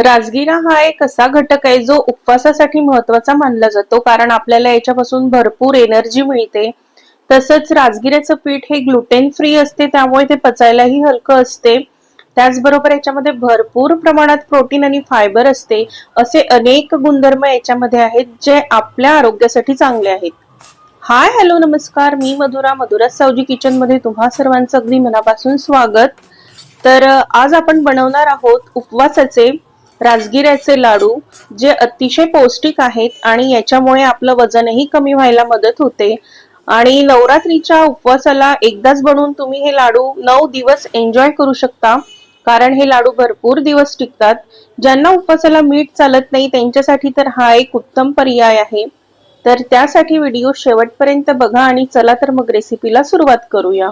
राजगिरा हा एक असा घटक आहे जो उपवासासाठी महत्त्वाचा मानला जातो कारण आपल्याला याच्यापासून भरपूर एनर्जी मिळते. तसंच राजगिऱ्याचं पीठ हे ग्लुटेन फ्री असते त्यामुळे ते पचायलाही हलकं असते. त्याचबरोबर याच्यामध्ये भरपूर प्रमाणात प्रोटीन आणि फायबर असते असे अनेक गुणधर्म याच्यामध्ये आहेत जे आपल्या आरोग्यासाठी चांगले आहेत. हाय हॅलो नमस्कार. मी मधुरा मधुरा सावजी किचनमध्ये तुम्हा सर्वांचं अगदी मनापासून स्वागत. तर आज आपण बनवणार आहोत उपवासाचे राजगिऱ्याचे लाडू जे अतिशय पौष्टिक आहेत आणि याच्यामुळे आपलं वजनही कमी व्हायला मदत होते. आणि नवरात्रीच्या उपवासाला एकदाच बनवून तुम्ही हे लाडू नऊ दिवस एन्जॉय करू शकता. कारण हे लाडू भरपूर दिवस टिकतात. ज्यांना उपवासाला मीठ चालत नाही त्यांच्यासाठी तर हा एक उत्तम पर्याय आहे. तर त्यासाठी व्हिडिओ शेवटपर्यंत बघा आणि चला तर मग रेसिपीला सुरुवात करूया.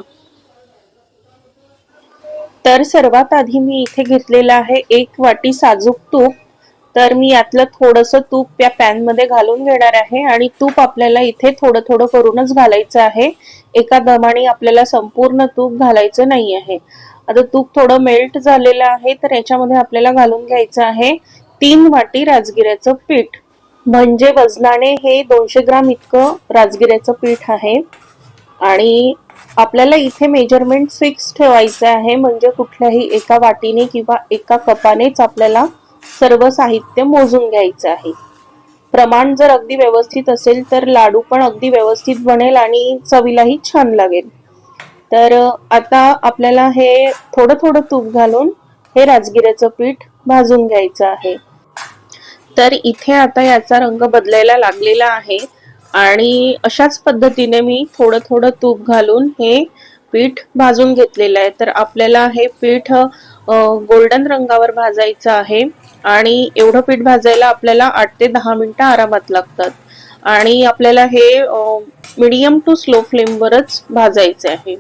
तर सर्वात आधी मी इथे घेतलेलं आहे एक वाटी साजूक तूप. तर मी यातलं थोडस तूप या पॅनमध्ये घालून घेणार आहे आणि तूप आपल्याला इथे थोडं थोडं करूनच घालायचं आहे. एका दमाने आपल्याला संपूर्ण तूप घालायचं नाही आहे. आता तूप थोडं मेल्ट झालेलं आहे तर याच्यामध्ये आपल्याला घालून घ्यायचं आहे तीन वाटी राजगिऱ्याचं पीठ. म्हणजे वजनाने हे दोनशे ग्राम इतकं राजगिऱ्याचं पीठ आहे. आणि आपल्याला इथे मेजरमेंट फिक्स ठेवायचं आहे. म्हणजे कुठल्याही एका वाटीने किंवा एका कपानेच आपल्याला सर्व साहित्य मोजून घ्यायचं आहे. प्रमाण जर अगदी व्यवस्थित असेल तर लाडू पण अगदी व्यवस्थित बनेल आणि चवीलाही छान लागेल. तर आता आपल्याला हे थोडं थोडं तूप घालून हे राजगिऱ्याचं पीठ भाजून घ्यायचं आहे. तर इथे आता याचा रंग बदलायला लागलेला आहे. आणि अशाच पद्धतीने मी थोडं थोडं तूप घालून हे पीठ भाजून घेतलेलं आहे. तर आपल्याला हे पीठ गोल्डन रंगावर भाजायचं आहे आणि एवढं पीठ भाजायला आपल्याला आठ ते दहा मिनिटं आरामात लागतात. आणि आपल्याला हे मिडियम टू स्लो फ्लेमवरच भाजायचे आहे.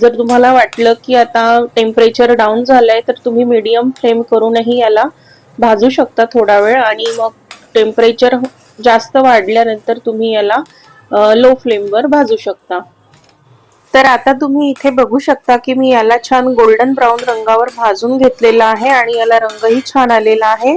जर तुम्हाला वाटलं की आता टेम्परेचर डाऊन झालंय तर तुम्ही मीडियम फ्लेम करूनही याला भाजू शकता थोडा वेळ आणि मग टेम्परेचर जास्त वाढल्यानंतर तुम्ही याला लो फ्लेमवर भाजू शकता. तर आता तुम्ही इथे बघू शकता की मी याला छान गोल्डन ब्राऊन रंगावर भाजून घेतलेला आहे आणि याला रंगही छान आलेला आहे.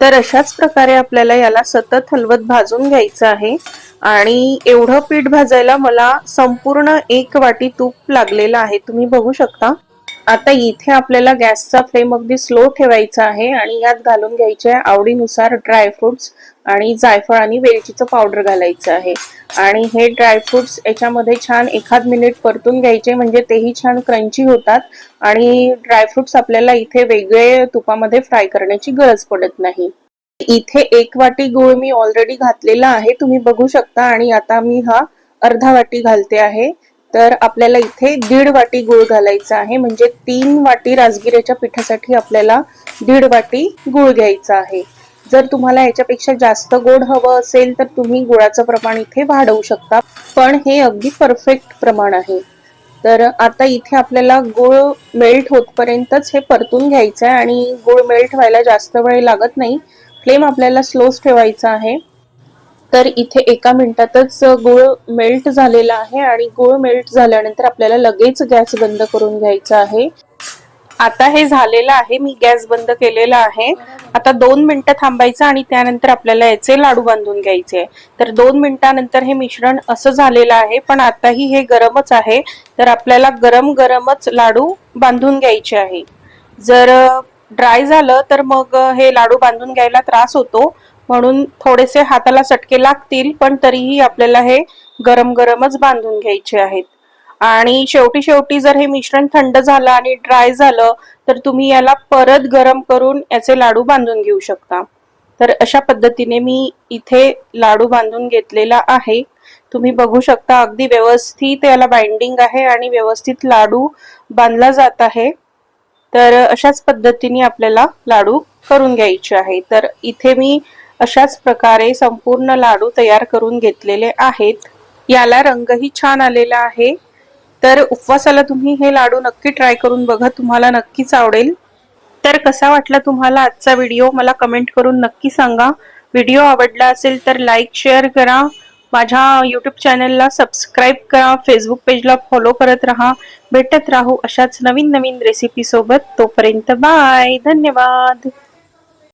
तर अशाच प्रकारे आपल्याला याला सतत हलवत भाजून घ्यायचं आहे. आणि एवढं पीठ भाजायला मला संपूर्ण एक वाटी तूप लागलेलं आहे. तुम्ही बघू शकता. आता इथे आपल्याला गॅसचा फ्लेम अगदी स्लो ठेवायचा आहे आणि यात घालून घ्यायचे आवडीनुसार ड्रायफ्रुट्स आणि जायफळ आणि वेलचीचं पावडर घालायचं आहे. आणि हे ड्रायफ्रुट्स याच्यामध्ये छान एखाद मिनिट परतून घ्यायचे म्हणजे तेही छान क्रंची होतात आणि ड्रायफ्रुट्स आपल्याला इथे वेगळे तुपामध्ये फ्राय करण्याची गरज पडत नाही. इथे एक वाटी गूळ मी ऑलरेडी घातलेला आहे तुम्ही बघू शकता आणि आता मी हा अर्धा वाटी घालते आहे. तर आपल्याला इथे दीड वाटी गुळ घालायचा आहे. म्हणजे तीन वाटी राजगिऱ्याच्या पिठासाठी आपल्याला दीड वाटी गुळ घ्यायचा आहे. जर तुम्हाला याच्यापेक्षा जास्त गोड हवं असेल तर तुम्ही गुळाचं प्रमाण इथे वाढवू शकता. पण हे अगदी परफेक्ट प्रमाण आहे. तर आता इथे आपल्याला गुळ मेल्ट होतपर्यंतच हे परतून घ्यायचं आहे आणि गुळ मेल्ट व्हायला जास्त वेळ लागत नाही. फ्लेम आपल्याला स्लोच ठेवायचा आहे. तर इथे एका मिनिटातच गुळ मेल्ट झालेला आहे आणि गुळ मेल्ट झाल्यानंतर आपल्याला लगेच गॅस बंद करून घ्यायचा आहे. आता हे झालेलं आहे मी गॅस बंद केलेला आहे. आता दोन मिनिटं थांबायचं आणि त्यानंतर आपल्याला याचे लाडू बांधून घ्यायचे. तर दोन मिनिटानंतर हे मिश्रण असं झालेलं आहे पण आताही हे गरमच आहे. तर आपल्याला गरम गरमच लाडू बांधून घ्यायचे आहे. जर ड्राय झालं तर मग हे लाडू बांधून घ्यायला त्रास होतो. म्हणून थोडेसे हाताला चटके लागतील पण तरीही आपल्याला हे गरम गरमच बांधून घ्यायचे आहेत. आणि शेवटी शेवटी जर हे मिश्रण थंड झालं आणि ड्राय झालं तर तुम्ही याला परत गरम करून याचे लाडू बांधून घेऊ शकता. तर अशा पद्धतीने मी इथे लाडू बांधून घेतलेला आहे. तुम्ही बघू शकता अगदी व्यवस्थित याला बाइंडिंग आहे आणि व्यवस्थित लाडू बांधला जात आहे. तर अशाच पद्धतीने आपल्याला लाडू करून घ्यायचे आहे. तर इथे मी अशाच प्रकारे संपूर्ण लाडू तयार करून घेतलेले आहेत. याला रंगही छान आलेला आहे. तर उपवासाला तुम्ही हे लाडू नक्की ट्राय करून बघा तुम्हाला नक्कीच आवडेल. तर कसा वाटला तुम्हाला आजचा व्हिडिओ मला कमेंट करून नक्की सांगा. व्हिडिओ आवडला असेल तर लाईक शेअर करा. माझ्या यूट्यूब चॅनलला सबस्क्राईब करा. फेसबुक पेजला फॉलो करत राहा. भेटत राहू अशाच नवीन नवीन रेसिपी सोबत. तोपर्यंत बाय धन्यवाद.